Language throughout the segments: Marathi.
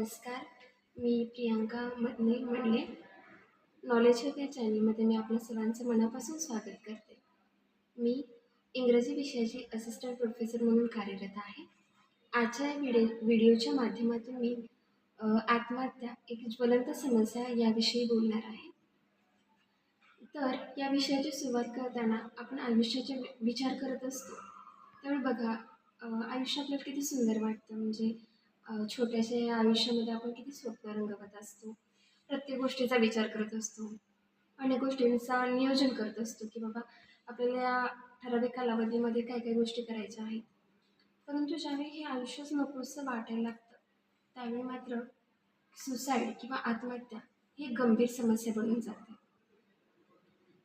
नमस्कार मी प्रियांका मदने म्हणले नॉलेज हब या चॅनलमध्ये मी आपल्या सर्वांचं मनापासून स्वागत करते. मी इंग्रजी विषयाची असिस्टंट प्रोफेसर म्हणून कार्यरत आहे. आजच्या या व्हिडिओ व्हिडिओच्या माध्यमातून मी आत्महत्या एक ज्वलंत समस्या याविषयी बोलणार आहे. तर या विषयाची सुरुवात करताना आपण आयुष्याचे विचार करत असतो. त्यावेळी बघा आयुष्य आपल्याला किती सुंदर वाटतं. म्हणजे छोट्याशा या आयुष्यामध्ये आपण किती स्वप्न रंगवत असतो. प्रत्येक गोष्टीचा विचार करत असतो. अनेक गोष्टींचा नियोजन करत असतो की बाबा आपल्याला या ठराविक कालावधीमध्ये काय काय गोष्टी करायच्या आहेत. परंतु ज्यावेळी हे आयुष्यच नकोसं वाटायला लागतं त्यावेळी मात्र सुसाईड किंवा आत्महत्या ही गंभीर समस्या बनून जाते.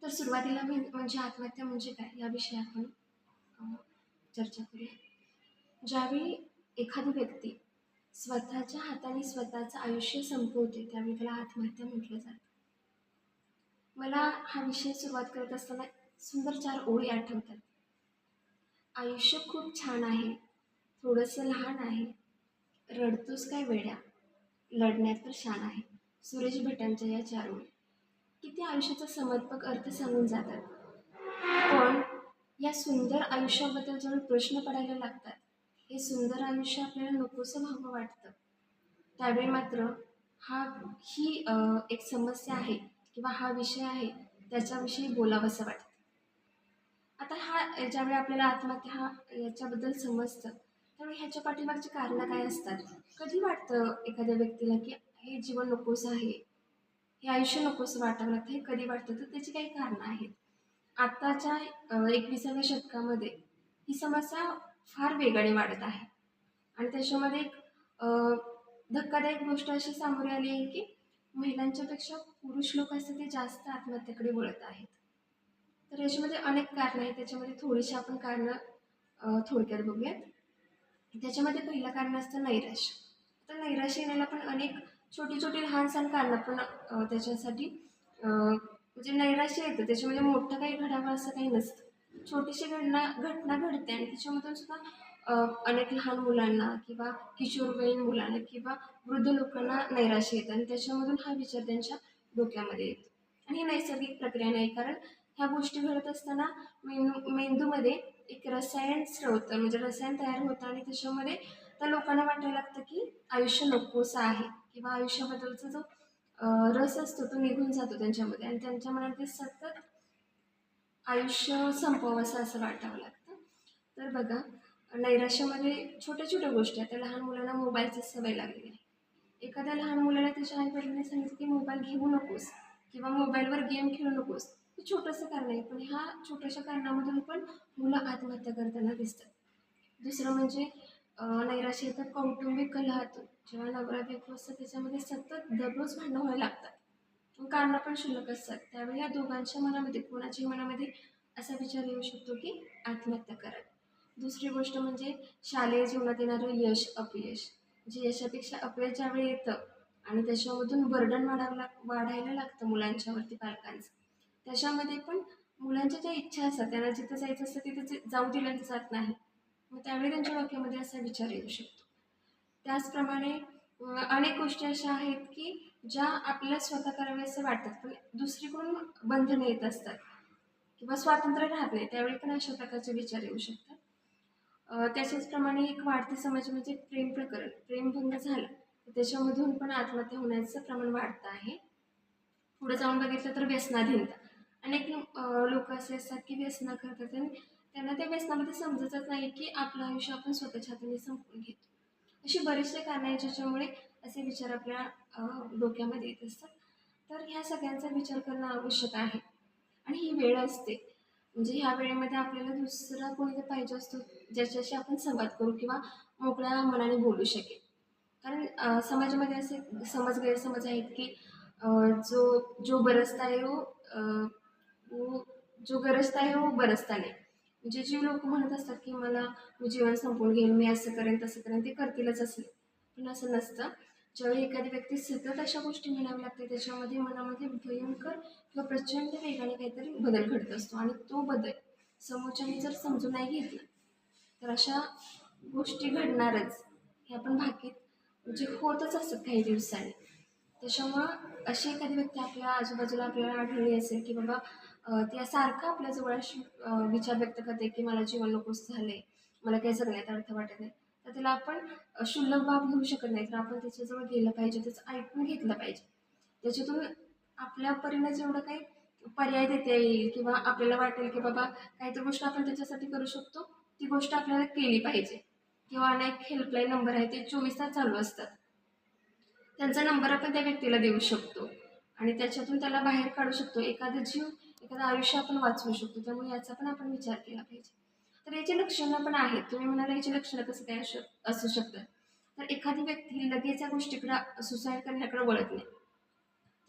तर सुरुवातीला म्हणजे आत्महत्या म्हणजे काय? याविषयी आपण चर्चा करूया. ज्यावेळी एखादी व्यक्ती स्वतःच्या हाताने स्वतःचं आयुष्य संपवते त्यावेळी त्याला आत्महत्या म्हटलं जातं. मला हा विषय सुरुवात करत असताना सुंदर चार ओळी आठवतात. आयुष्य खूप छान आहे थोडंसं लहान आहे रडतोस काय वेड्या? लढण्यात तर शान आहे. सुरेश भटांच्या या चार ओळी. किती आयुष्याचा समर्पक अर्थ सांगून जातात. पण या सुंदर आयुष्याबद्दल जेव्हा प्रश्न पडायला लागतात हे सुंदर आयुष्य आपल्याला नकोसं व्हावं वाटतं. त्यावेळी मात्र हा ही एक समस्या आहे किंवा हा विषय आहे त्याच्याविषयी बोलावंसं वाटतं. आता हा ज्यावेळी आपल्याला आत्महत्या हा याच्याबद्दल समजतं त्यावेळी ह्याच्या पाठीमागची कारणं काय असतात? कधी वाटतं एखाद्या व्यक्तीला की हे जीवन नकोसं आहे हे आयुष्य नकोसं वाटावं लागतं हे कधी वाटतं? तर त्याची काही कारणं आहेत. आत्ताच्या एकविसाव्या शतकामध्ये ही समस्या फार वेगाने वाढत आहे. आणि त्याच्यामध्ये एक धक्कादायक गोष्ट अशी सामोरे आली आहे की महिलांच्यापेक्षा पुरुष लोक असतात ते जास्त आत्महत्येकडे वळत आहेत. तर याच्यामध्ये अनेक कारणं आहेत. त्याच्यामध्ये थोडीशी आपण कारणं थोडक्यात बघूयात. त्याच्यामध्ये पहिलं कारण असतं नैराश्य तर नैराश्य येण्याला पण अनेक छोटी छोटी लहान सण कारणं पण त्याच्यासाठी म्हणजे नैराश्य येतं. त्याच्यामध्ये मोठं काही घडावं असं काही नसतं. छोटीशी घटना घटना घडते आणि त्याच्यामधून सुद्धा अनेक लहान मुलांना किंवा किशोरवयीन मुलांना किंवा वृद्ध लोकांना नैराश्य येतं आणि त्याच्यामधून हा विचार त्यांच्या डोक्यामध्ये येतो. आणि ही नैसर्गिक प्रक्रिया नाही कारण ह्या गोष्टी घडत असताना मेंदू मेंदूमध्ये एक रसायन स्रवतं म्हणजे रसायन तयार होतं आणि त्याच्यामध्ये त्या लोकांना वाटायला लागतं की आयुष्य नकोसं आहे किंवा आयुष्याबद्दलचा जो रस असतो तो निघून जातो त्यांच्यामध्ये आणि त्यांच्या मनात ते सतत आयुष्य संपवावंसं असं वाटावं लागतं. तर बघा नैराश्यामध्ये छोट्या छोट्या गोष्टी आहेत. त्या लहान मुलांना मोबाईलची सवय लागलेली आहे. एखाद्या लहान मुलाला त्याच्या आईवडिलांनी सांगितलं की मोबाईल घेऊ नकोस किंवा मोबाईलवर गेम खेळू नकोस. हे छोटंसं कारण आहे. पण ह्या छोट्याशा कारणामधून पण मुलं आत्महत्या करताना दिसतात. दुसरं म्हणजे नैराश्य येतं कौटुंबिक कलहातून जेव्हा नवरा बायको असतात त्याच्यामध्ये सतत दररोज भांडणं व्हायला लागतात. कारणं पण शुल्लक असतात त्यावेळी या दोघांच्या मनामध्ये कोणाच्याही मनामध्ये असा विचार येऊ शकतो की आत्महत्या करावी दुसरी गोष्ट म्हणजे शालेय जीवनात येणारं यश अपयश. जे यशापेक्षा अपयश ज्यावेळी येतं आणि त्याच्यामधून बर्डन वाढावं लाग वाढायला लागतं मुलांच्यावरती पालकांचं त्याच्यामध्ये पण मुलांच्या ज्या इच्छा असतात त्यांना जिथं जायचं असतं तिथे जे- जाऊ दिलं जात नाही. मग त्यावेळी त्यांच्या डोक्यामध्ये असा विचार येऊ शकतो. त्याचप्रमाणे अनेक गोष्टी अशा आहेत की ज्या आपल्याला स्वतः कराव्याचं वाटतात पण दुसरीकडून बंधनं येत असतात किंवा स्वातंत्र्य राहत नाही त्यावेळी पण अशा प्रकारचे विचार येऊ शकतात. त्याच्याचप्रमाणे एक वाढती समाज म्हणजे प्रेम प्रकरण. प्रेमभंग झाला त्याच्यामधून पण आत्महत्या होण्याचं प्रमाण वाढतं आहे. पुढे जाऊन बघितलं तर व्यसनाधीनता. अनेक लोक असे असतात की व्यसना करतात आणि त्यांना त्या व्यसनामध्ये समजतच नाही की आपलं आयुष्य आपण स्वतःच्या हाताने संपवून घेतो. अशी बरेचसे कारणं आहेत ज्याच्यामुळे असे विचार आपल्या डोक्यामध्ये येत असतात. तर ह्या सगळ्यांचा विचार करणं आवश्यक आहे. आणि ही वेळ असते. म्हणजे ह्या वेळेमध्ये आपल्याला दुसरा कोणी पाहिजे असतो ज्याच्याशी आपण संवाद करू किंवा मोकळ्या मनाने बोलू शकेल. कारण समाजामध्ये असे समज गैरसमज आहेत की जो जो बरसता आहे वो वो जो गरजता आहे वो बरसता नाही. म्हणजे जे लोक म्हणत असतात की मला मी जीवन संपवून घेईन मी असं करेन तसं करेन ते करतीलच असले पण असं नसतं. ज्यावेळी एखादी व्यक्ती सतत अशा गोष्टी म्हणाव्या लागते त्याच्यामध्ये मनामध्ये भयंकर किंवा प्रचंड वेगाने काहीतरी बदल घडत असतो आणि तो बदल समोरच्याने जर समजून नाही घेतला तर अशा गोष्टी घडणारच हे आपण भाकीत म्हणजे होतच असतात काही दिवसांनी. त्याच्यामुळं अशी एखादी व्यक्ती आपल्या आजूबाजूला आपल्याला आढळली असेल की बाबा त्या सारखं आपल्याजवळ अशी विचार व्यक्त करते की मला जीवन नकोस झाले मला काही जगण्यात अर्थ वाटत नाही. तर त्याला आपण अं, क्षुल्लक बाब घेऊ शकत नाही. तर आपण त्याच्याजवळ गेलं पाहिजे त्याचं ऐकून घेतलं पाहिजे. त्याच्यातून आपल्या परीनं जेवढं काही पर्याय देता येईल किंवा आपल्याला वाटेल की बाबा काहीतरी गोष्ट आपण त्याच्यासाठी करू शकतो ती गोष्ट आपल्याला केली पाहिजे. किंवा अनेक हेल्पलाईन नंबर आहे ते चोवीस तास चालू असतात. त्यांचा नंबर आपण त्या व्यक्तीला देऊ शकतो. आणि त्याच्यातून त्याला बाहेर काढू शकतो. एखादा जीव एखादं आयुष्य आपण वाचवू शकतो. त्यामुळे याचा पण आपण विचार केला पाहिजे. तर याची लक्षणं पण आहेत. तुम्ही म्हणाला याची लक्षणं कसं काय असू असू शकतात. तर एखादी व्यक्ती लगेच या गोष्टीकडं सुसाईड करण्याकडे वळत नाही.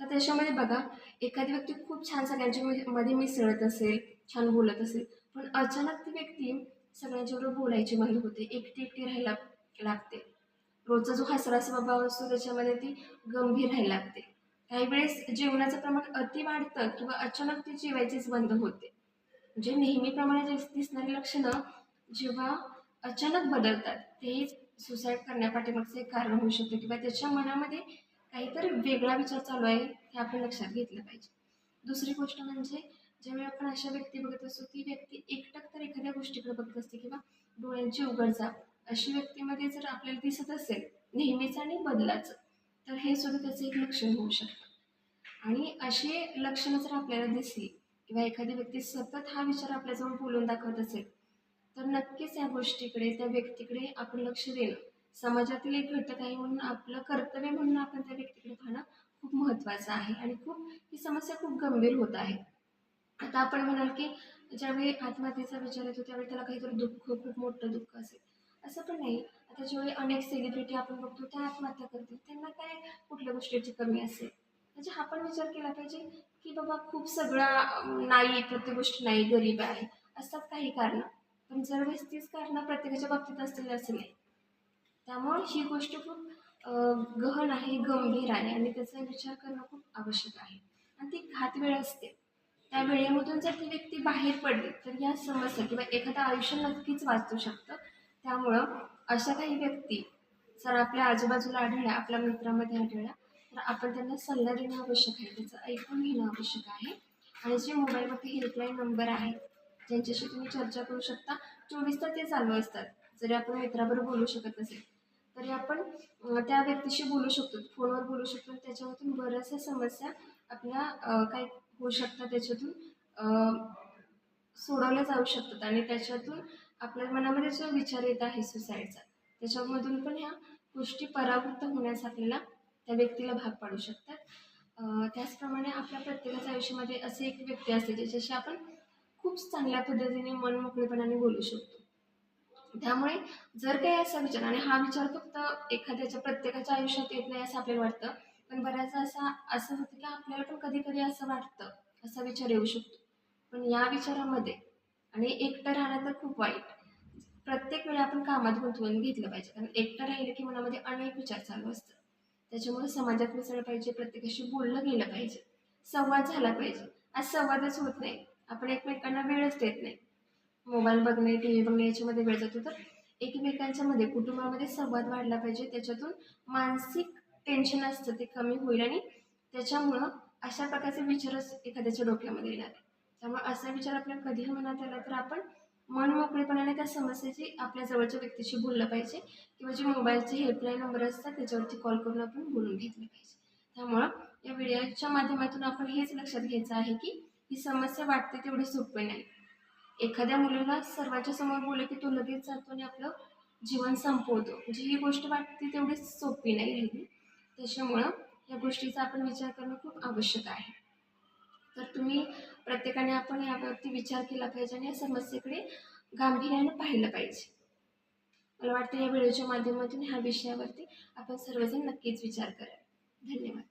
तर त्याच्यामध्ये बघा एखादी व्यक्ती खूप छान सगळ्यांच्या मध्ये- मध्ये मिसळत असेल छान बोलत असेल पण अचानक ती व्यक्ती सगळ्यांच्याबरोबर बोलायची बंद होते. एकटी एकटी राहायला लागते. रोजचा जो हसरा स्वभाव असतो त्याच्यामध्ये ती गंभीर राहायला लागते. काही वेळेस जेवणाचं प्रमाण अति वाढतं किंवा अचानक ती जेवायचीच बंद होते. म्हणजे नेहमीप्रमाणे जे दिसणारी लक्षणं जेव्हा अचानक बदलतात ते सुसाईड करण्यापाठीमागचं एक कारण होऊ शकतं किंवा त्याच्या मनामध्ये काहीतरी वेगळा विचार चालू आहे हे आपण लक्षात घेतलं पाहिजे. दुसरी गोष्ट म्हणजे ज्यावेळी आपण अशा व्यक्ती बघत असतो ती व्यक्ती एकटक तर एखाद्या गोष्टीकडे बघत असते किंवा डोळ्यांची उघडझाप अशी व्यक्तीमध्ये जर आपल्याला दिसत असेल नेहमीच आणि बदलाचं तर हे सुद्धा त्याचं एक लक्षण होऊ शकतं. आणि अशी लक्षणं जर आपल्याला दिसली किंवा एखादी व्यक्ती सतत हा विचार आपल्याजवळ बोलून दाखवत असेल तर नक्कीच या गोष्टीकडे त्या व्यक्तीकडे आपण लक्ष देणं समाजातील एक घटक आहे म्हणून आपलं कर्तव्य म्हणून आपण त्या व्यक्तीकडे पाहणं खूप महत्त्वाचं आहे. आणि खूप ही समस्या खूप गंभीर होत आहे. आता आपण म्हणाल की ज्यावेळी आत्महत्येचा विचार येतो त्यावेळी त्याला काहीतरी दुःख खूप मोठं दुःख असेल. असं पण नाही आता ज्यावेळी अनेक सेलिब्रिटी आपण बघतो त्या आत्महत्या करतील त्यांना काय कुठल्या गोष्टीची कमी असेल? म्हणजे हा पण विचार केला पाहिजे की बाबा खूप सगळा नाही प्रत्येक गोष्ट नाही गरीब आहे असतात काही कारणं. पण जर तीच कारणं प्रत्येकाच्या बाबतीत असतील असं नाही. त्यामुळे ही गोष्ट खूप गहन आहे गंभीर आहे आणि त्याचा विचार करणं खूप आवश्यक आहे. आणि ती घात वेळ असते. त्या वेळेमधून जर ती व्यक्ती बाहेर पडली तर या समस्या किंवा एखादं आयुष्य नक्कीच वाचू शकतं. त्यामुळं अशा काही व्यक्ती जर आपल्या आजूबाजूला आढळल्या आपल्या मित्रामध्ये आढळल्या तर आपण त्यांना सल्ला देणं आवश्यक आहे त्याचं ऐकून घेणं आवश्यक आहे. आणि जे मोबाईलवरती हेल्पलाईन नंबर आहे ज्यांच्याशी तुम्ही चर्चा करू शकता चोवीस तास ते चालू असतात. जरी आपण मित्राबरोबर बोलू शकत नसेल तरी आपण त्या व्यक्तीशी बोलू शकतो फोनवर बोलू शकतो. त्याच्यामधून बऱ्याचशा समस्या आपल्या काय होऊ शकतात त्याच्यातून सोडवल्या जाऊ शकतात. आणि त्याच्यातून आपल्या मनामध्ये जो विचार येत आहे सुसाईडचा त्याच्यामधून पण ह्या गोष्टी परावृत्त होण्यास आपल्याला त्या व्यक्तीला भाग पाडू शकतात. त्याचप्रमाणे आपल्या प्रत्येकाच्या आयुष्यामध्ये असे एक व्यक्ती असते ज्याच्याशी आपण खूप चांगल्या पद्धतीने मन मोकळेपणाने बोलू शकतो. त्यामुळे जर काही असा विचार आणि हा विचार फक्त एखाद्याच्या प्रत्येकाच्या आयुष्यात येत नाही असं आपल्याला वाटतं पण बऱ्याचदा असा असं होतं की आपल्याला पण कधी कधी असं वाटतं असा विचार येऊ शकतो. पण या विचारामध्ये आणि एकटं राहणं तर खूप वाईट. प्रत्येक वेळी आपण कामात गुंतवून घेतलं पाहिजे. कारण एकटं राहिलं की मनामध्ये अनेक विचार चालू असतात. त्याच्यामुळे समाजात मिसळलं पाहिजे प्रत्येकाशी बोललं गेलं पाहिजे. संवाद झाला पाहिजे. आज संवादच होत नाही. आपण एकमेकांना वेळच देत नाही. मोबाईल बघणे टी व्ही बघणे याच्यामध्ये वेळ जातो. तर एकमेकांच्यामध्ये कुटुंबामध्ये संवाद वाढला पाहिजे. त्याच्यातून मानसिक टेन्शन असतं ते कमी होईल आणि त्याच्यामुळं अशा प्रकारचे विचारच एखाद्याच्या डोक्यामध्ये येणार आहे त्यामुळे असा विचार आपल्या कधीही मनात आला तर आपण मन मोकळेपणाने त्या समस्येची आपल्या जवळच्या व्यक्तीशी बोललं पाहिजे किंवा जे मोबाईलचे हेल्पलाईन नंबर असतात त्याच्यावरती कॉल करून आपण बोलून घेतलं पाहिजे. त्यामुळं या व्हिडिओच्या माध्यमातून आपण हेच लक्षात घ्यायचं आहे की ही समस्या वाटते तेवढी सोपी नाही. एखाद्या मुलीला सर्वांच्या समोर बोलले की तो लगेच जातो आणि आपलं जीवन संपवतो. म्हणजे ही गोष्ट वाटते तेवढी सोपी नाही. राहिली त्याच्यामुळं या गोष्टीचा आपण विचार करणं खूप आवश्यक आहे. तर तुम्ही प्रत्येकाने आपण यावरती विचार केला पाहिजे आणि या समस्येकडे गांभीर्यानं पाहिलं पाहिजे. मला वाटतं या व्हिडिओच्या माध्यमातून ह्या विषयावरती आपण सर्वजण नक्कीच विचार करा धन्यवाद.